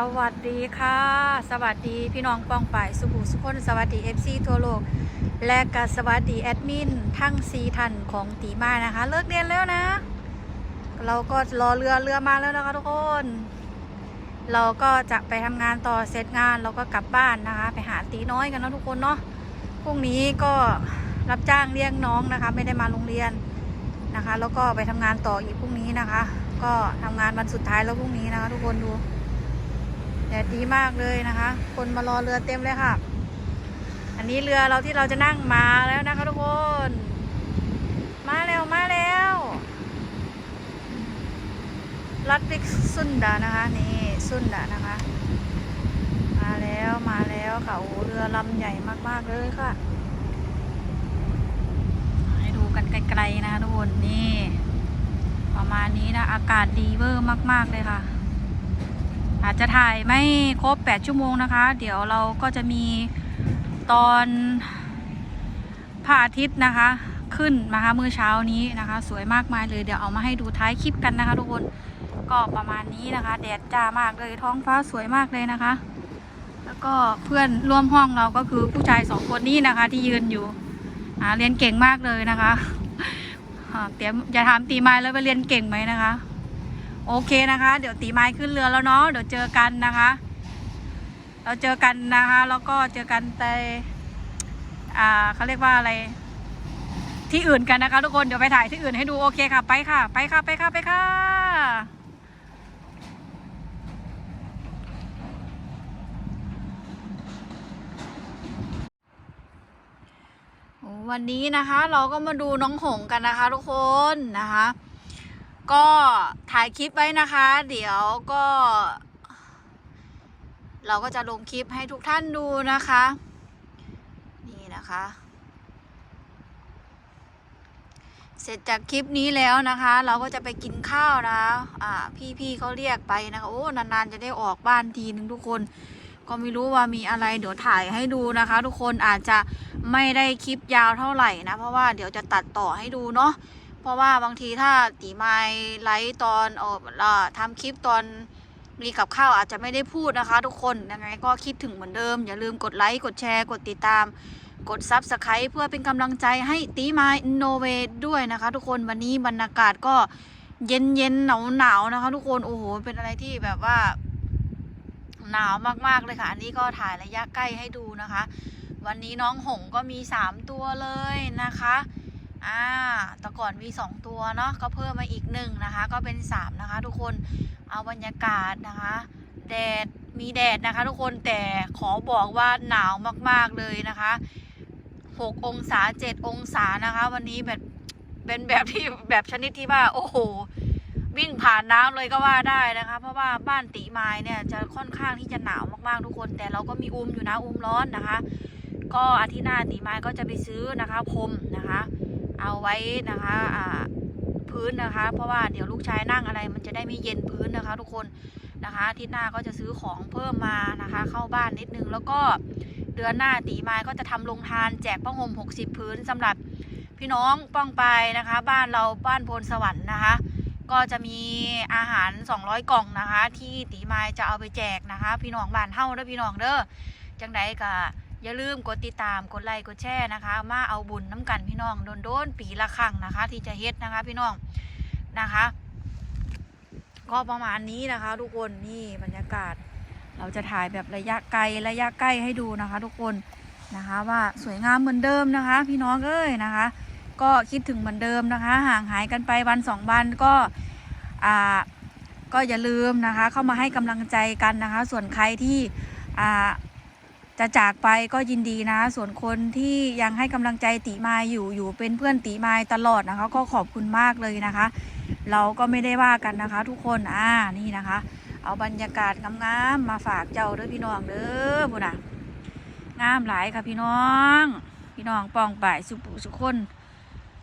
สวัสดีค่ะ สวัสดีพี่น้องปองป่ายสุภูสุคนสวัสดี FC ทั่วโลก และก็สวัสดีแอดมินทั้งสีทันของตีมานะคะ เลิกเรียนแล้วนะ เราก็รอเรือเรือมาแล้วนะคะทุกคน เราก็จะไปทำงานต่อเสร็จงานเราก็กลับบ้านนะคะ ไปหาตีน้อยกันนะทุกคนเนาะพรุ่งนี้ก็รับจ้างเลี้ยงน้องนะคะ ไม่ได้มาโรงเรียนนะคะ แล้วก็ไปทำงานต่ออีกพรุ่งนี้นะคะ ก็ทำงานวันสุดท้ายแล้วพรุ่งนี้นะคะ ทุกคนดู แดดดีมากเลยนะคะ คนมารอเรือเต็มเลยค่ะ อันนี้เรือเราที่เราจะนั่งมาแล้วนะคะทุกคน มาแล้วมาแล้วลัดดิกซุนดานะคะ นี่ซุนดานะคะ มาแล้วมาแล้วค่ะโอ้เรือลำใหญ่มากๆเลยค่ะให้ดูกันไกลๆนะคะทุกคนนี่ ประมาณนี้นะอากาศดีเวอร์มาก ๆ เลยค่ะ อาจจะถ่ายไม่ครบ 8 ชั่วโมงนะคะ เดี๋ยวเราก็จะมีตอนพระอาทิตย์นะคะ ขึ้นนะคะเมื่อเช้านี้นะคะ สวยมากมายเลยเดี๋ยวเอามาให้ดูท้ายคลิปกันนะคะ ทุกคนก็ประมาณนี้นะคะ แดดจ้ามากเลยท้องฟ้าสวยมากเลยนะคะ แล้วก็เพื่อนร่วมห้องเราก็คือผู้ชายสองคนนี้นะคะ ที่ยืนอยู่เรียนเก่งมากเลยนะคะเตรียมอย่าถามตีไม้แล้วไปเรียนเก่งไหมนะคะ โอเคนะคะ เดี๋ยวตีไม้ขึ้นเรือแล้วเนาะเดี๋ยวเจอกันนะคะ เราเจอกันนะคะ แล้วก็เจอกันในอ่าเขาเรียกว่าอะไร ที่อื่นกันนะคะ ทุกคนเดี๋ยวไปถ่ายที่อื่นให้ดูโอเคค่ะ ไปค่ะ ไปค่ะไปค่ะไปค่ะวันนี้นะคะ เราก็มาดูน้องหงกันนะคะ ทุกคนนะคะ ก็ถ่ายคลิปไว้นะคะ เดี๋ยวก็ เราก็จะลงคลิปให้ทุกท่านดูนะคะ นี่นะคะ เสร็จจากคลิปนี้แล้วนะคะ เราก็จะไปกินข้าวนะอ่าพี่ๆเขาเรียกไปนะคะโอ้นานๆจะได้ออกบ้านทีนึงทุกคนก็ไม่รู้ว่ามีอะไรเดี๋ยวถ่ายให้ดูนะคะ ทุกคนอาจจะไม่ได้คลิปยาวเท่าไหร่นะ เพราะว่าเดี๋ยวจะตัดต่อให้ดูเนาะ เพราะว่าบางทีถ้าตีไมล์ไลฟ์ตอนเออทำคลิปตอนมีกับข้าวอาจจะไม่ได้พูดนะคะ ทุกคนยังไงก็คิดถึงเหมือนเดิม อย่าลืมกดไลค์กดแชร์ กดติดตาม กดซับสไคร b ์เพื่อเป็นกำลังใจให้ตีไมล์โนเวด้วยนะคะ ทุกคนวันนี้บรรยากาศก็เย็นเย็นหนาวหนาวนะคะ ทุกคนโอ้โหเป็นอะไรที่แบบว่า หนาวมากๆเลยค่ะ อันนี้ก็ถ่ายระยะใกล้ให้ดูนะคะ วันนี้น้องหงก็มีสามตัวเลยนะคะ อ่าแต่ก่อนมีสองตัวเนาะก็เพิ่มมาอีกหนึ่งนะคะ ก็เป็นสามนะคะ ทุกคนเอาบรรยากาศนะคะแดดมีแดดนะคะ ทุกคนแต่ขอบอกว่าหนาวมากๆเลยนะคะหกองศาเจ็ดองศานะคะ วันนี้แบบเป็นแบบที่แบบชนิดที่ว่าโอ้โหวิ่งผ่านน้ำเลยก็ว่าได้นะคะ เพราะว่าบ้านตีไม้เนี่ยจะค่อนข้างที่จะหนาวมากๆทุกคน แต่เราก็มีอุ้มอยู่นะอุ้มร้อนนะคะ ก็อาทิตย์หน้าตีไม้ก็จะไปซื้อนะคะพรมนะคะ เอาไว้นะคะพื้นนะคะ เพราะว่าเดี๋ยวลูกชายนั่งอะไร มันจะได้ไม่เย็นพื้นนะคะ ทุกคนนะคะทิตย์หน้าก็จะซื้อของเพิ่มมานะคะ เข้าบ้านนิดนึงแล้วก็เดือนหน้าตีไม้ก็จะทำโรงทานแจกผ้าห่ม60 พื้นสำหรับพี่น้องป้องไปนะคะ บ้านเราบ้านโพนสวรรค์นะคะ ก็จะมีอาหาร 200 กล่องนะคะ ที่ตีไม้จะเอาไปแจกนะคะ พี่น้องบ้านเฮาเด้อพี่น้องเด้อจังไดก็ อย่าลืมกดติดตามกดไลค์กดแชร์นะคะ มาเอาบุญน้ำกันพี่น้องโดนโดนปีละครั้งนะคะ ที่จะเฮ็ดนะคะพี่น้องนะคะ ก็ประมาณนี้นะคะ ทุกคนนี่บรรยากาศ เราจะถ่ายแบบระยะไกลระยะใกล้ให้ดูนะคะ ทุกคนนะคะว่าสวยงามเหมือนเดิมนะคะ พี่น้องเอ้ยนะคะ ก็คิดถึงเหมือนเดิมนะคะ ห่างหายกันไปวันสองวันก็อ่าก็อย่าลืมนะคะ เข้ามาให้กำลังใจกันนะคะ ส่วนใครที่อ่า จะจากไปก็ยินดีนะ ส่วนคนที่ยังให้กำลังใจตีมายอยู่อยู่เป็นเพื่อนตีมายตลอดนะคะ ก็ขอบคุณมากเลยนะคะ เราก็ไม่ได้ว่ากันนะคะ ทุกคนอ่านี่นะคะ เอาบรรยากาศงามๆมาฝากเจ้าเด้อพี่น้องเด้อบุญนะงามหลายค่ะพี่น้อง พี่น้องปองป่ายสุปุสุคน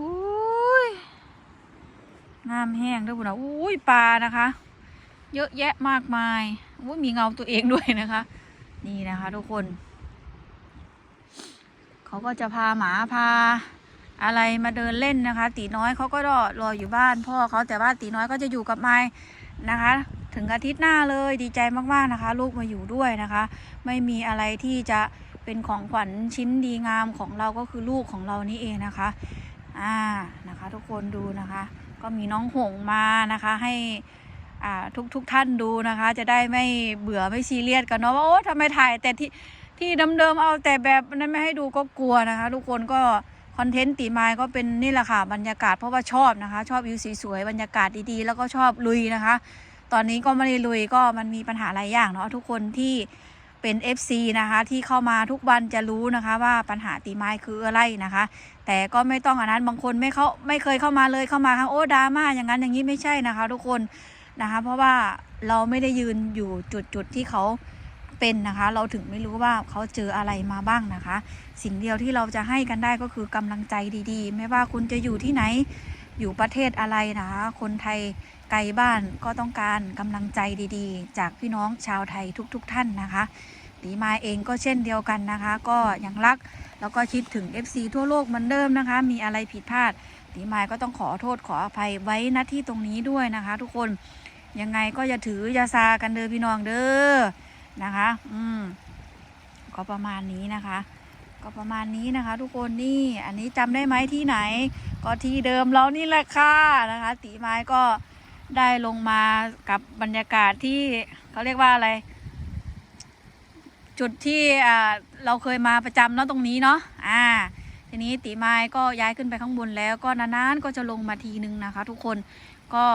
อุ้ยงามแห้งเด้อบุญนะอุ้ยปลานะคะ เยอะแยะมากมายอุ้ยมีเงาตัวเองด้วยนะคะ นี่นะคะทุกคน เขาก็จะพาหมาพา อะไรมาเดินเล่นนะคะ ตีน้อยเขาก็รอรออยู่บ้านพ่อเขาแต่ว่าตีน้อยก็จะอยู่กับไม้นะคะ ถึงอาทิตย์หน้าเลยดีใจมากๆนะคะ ลูกมาอยู่ด้วยนะคะ ไม่มีอะไรที่จะเป็นของขวัญชิ้นดีงามของเราก็คือลูกของเรานี่เองนะคะอ่านะคะ ทุกคนดูนะคะ ก็มีน้องหงมานะคะ ให้ ทุกทุกท่านดูนะคะ จะได้ไม่เบื่อไม่ซีเรียสกันเนาะว่าโอ้ทำไมถ่ายแต่ที่ที่เดิมๆเอาแต่แบบนั้นไม่ให้ดูก็กลัวนะคะ ทุกคนก็คอนเทนต์ตีไม้ก็เป็นนี่แหละค่ะบรรยากาศเพราะว่าชอบนะคะ ชอบวิวสวยๆบรรยากาศดีๆ แล้วก็ชอบลุยนะคะ ตอนนี้ก็ไม่ได้ลุยก็มันมีปัญหาหลายอย่างเนาะทุกคนที่เป็น FC นะคะ ที่เข้ามาทุกวันจะรู้นะคะว่าปัญหาตีไม้คืออะไรนะคะ แต่ก็ไม่ต้องอันนั้นบางคนไม่เข้าไม่เคยเข้ามาเลยเข้ามาครั้งโอ้ดราม่าอย่างนั้นอย่างนี้ไม่ใช่นะคะ ทุกคน นะคะ เพราะว่าเราไม่ได้ยืนอยู่จุดจุดที่เขาเป็นนะคะ เราถึงไม่รู้ว่าเขาเจออะไรมาบ้างนะคะ สิ่งเดียวที่เราจะให้กันได้ก็คือกำลังใจดีๆ ไม่ว่าคุณจะอยู่ที่ไหนอยู่ประเทศอะไรนะคะ คนไทยไกลบ้านก็ต้องการกำลังใจดีๆ จากพี่น้องชาวไทยทุกๆทท่านนะคะตีมาเองก็เช่นเดียวกันนะคะ ก็ยังรักแล้วก็คิดถึง FC ทั่วโลกเหมือนเดิมนะคะ มีอะไรผิดพลาดตีมายก็ต้องขอโทษขออภัยไว้ณที่ตรงนี้ด้วยนะคะ ทุกคน ยังไงก็อย่าถืออย่าซากันเด้อพี่น้องเด้อนะคะ อืมก็ประมาณนี้นะคะ ก็ประมาณนี้นะคะ ทุกคนนี่ อันนี้จำได้ไหมที่ไหน ก็ที่เดิมเรานี่แหละค่ะนะคะ ตีไม้ก็ได้ลงมากับบรรยากาศที่เขาเรียกว่าอะไร จุดที่อ่าเราเคยมาประจำเนาะตรงนี้เนาะอ่า ทีนี้ตีไม้ก็ย้ายขึ้นไปข้างบนแล้วก็นานๆก็จะลงมาทีนึงนะคะ ทุกคนก็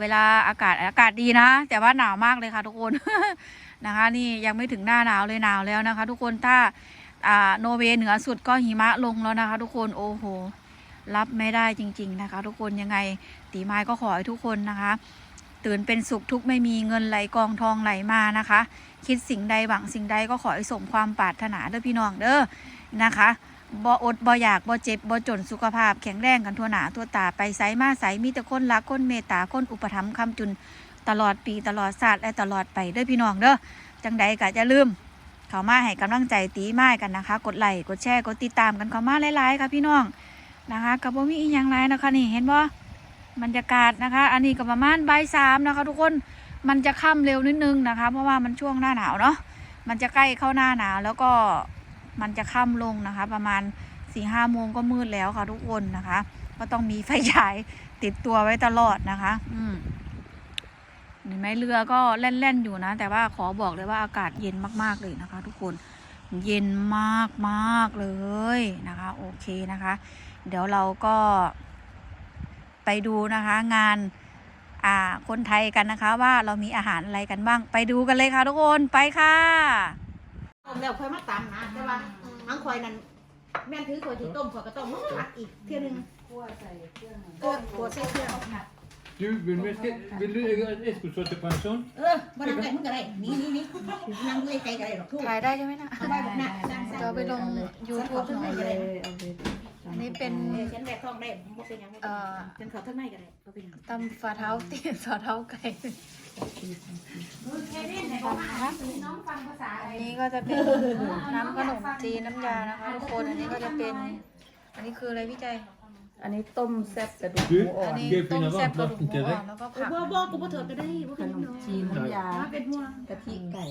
เวลาอากาศอากาศดีนะ แต่ว่าหนาวมากเลยค่ะทุกคน นะคะ นี่ยังไม่ถึงหน้าหนาวเลยหนาวแล้วนะคะ ทุกคนถ้าอ่าโนเวเหนือสุดก็หิมะลงแล้วนะคะ ทุกคนโอ้โหรับไม่ได้จริง ๆนะคะ ทุกคนยังไงตีไม้ก็ขอให้ทุกคนนะคะ ตื่นเป็นสุขทุกไม่มีเงินไหลกองทองไหลมานะคะ คิดสิ่งใดหวังสิ่งใดก็ขอให้สมความปรารถนาเด้อพี่น้องเด้อนะคะ บ่อดบ่อยากบ่เจ็บบ่จนสุขภาพแข็งแรงกันทั่วหนาทั่วตาไปไสมาไสมีแต่คนรักคนเมตตาคนอุปถัมภ์คำจุนตลอดปีตลอดศาสตร์และตลอดไปเด้อพี่น้องเด้อจังใดก็จะลืม เข้ามาให้กำลังใจตีไม้กันนะคะ กดไลค์กดแชร์กดติดตามกันเข้ามาหลายๆค่ะพี่น้องนะคะกับบ่มีอีกอย่างไรนะคะนี่เห็นบ่บรรยากาศนะคะ อันนี้ก็ประมาณบ่ายสามนะคะ ทุกคนมันจะค่ำเร็วนิดนึงนะคะ เพราะว่ามันช่วงหน้าหนาวเนาะมันจะใกล้เข้าหน้าหนาวแล้วก็ มันจะค่ำลงนะคะ ประมาณสี่ห้าโมงก็มืดแล้วค่ะทุกคนนะคะ ก็ต้องมีไฟฉายติดตัวไว้ตลอดนะคะ อืมเห็นไหมเรือก็แล่นๆอยู่นะ แต่ว่าขอบอกเลยว่าอากาศเย็นมากๆเลยนะคะ ทุกคนเย็นมากมากเลยนะคะ โอเคนะคะ เดี๋ยวเราก็ ไปดูนะคะ งานอ่าคนไทยกันนะคะ ว่าเรามีอาหารอะไรกันบ้าง ไปดูกันเลยค่ะทุกคนไปค่ะ ต้มแล้วค่อยมาตำนะแต่ว่าทั้งคอยนั้นแม่นถือคอยถือต้มคอยก็ต้มมันผัดอีกเที่ยหนึงคั่วใส่เครื่องเออขัวใส่เครื่อง Du, vill du, vill du espresso till pension? เออบ่นั่งไก่มึงก็ได้นี่นี่นี่นั่งด้วยไก่ก็ได้หรอกทุกถ่ายได้ใช่ไหมนะ ได้แบบนั้นสั่งสั่งจะเอาไปลง YouTube หน่อยเอาก็เลได้ยเอาเลยอั นนี้เป็นเออฉันแบกท้องได้บ่เป็นหยังบ่เป็นหยังฉันเขาทั้งในก็ได้บ่เป็นหยังตำฝ่าเท้าตีนฝ่าเท้าไก่แค่นี้ไหนบอกว่าน้องฟังภาษาอันนี้ก็จะเป็นน้ำขนมจีนน้ำยานะคะทุกคนอันนี้ก็จะเป็น อันนี้คืออะไรพี่ใจอันนี้ต้มแซ่บกระดูกห Du, มูอ่ออันนนี้ Ge fina ต้มแซ่บกระดูกห vatten มู till อ่อน dig. แล้วก็เออผักบ่บ่กูบ่เถิดก็ได้บ่ขเป็นนหยังมจีนน้ำยาถ้าเป็นห่วงกะทิไก่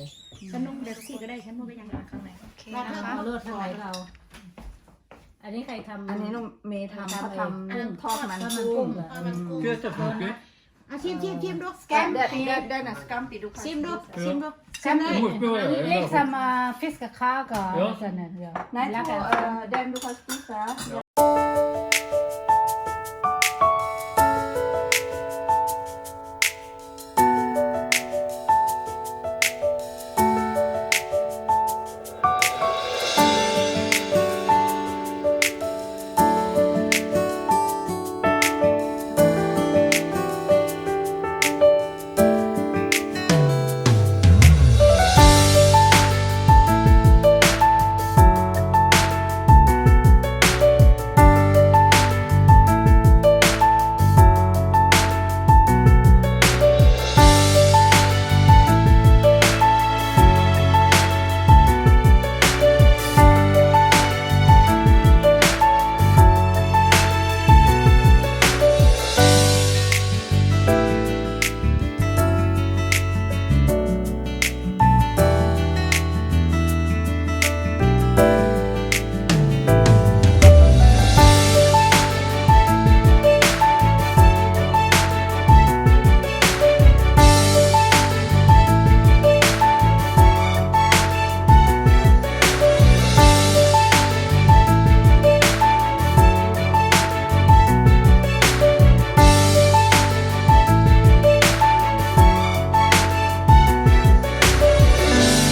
ขนมแบบสิก็ได้ฉันบ่เป็นหยังข้างในโอเคนะคะเอาเลือดทำไมเรา อันนี้ใครทำ อันนี้น้องเมย์ทำเขาทำกุ้งทอดมันทอดมันกุ้กุ้งงเหรอ Ska jag ta funka? อะชิมชิมชิมดูแกมเด็ดเด็ดเด็ดนะสกัมปีดูชิมดูชิมดู Du måste vara อันนี้เรียก här. ซัมมาฟิสกับข้าวก่อน Ja. สันเนี่ยเดี๋ยว Nej, แล้ว två, กัน uh, den du har spisat.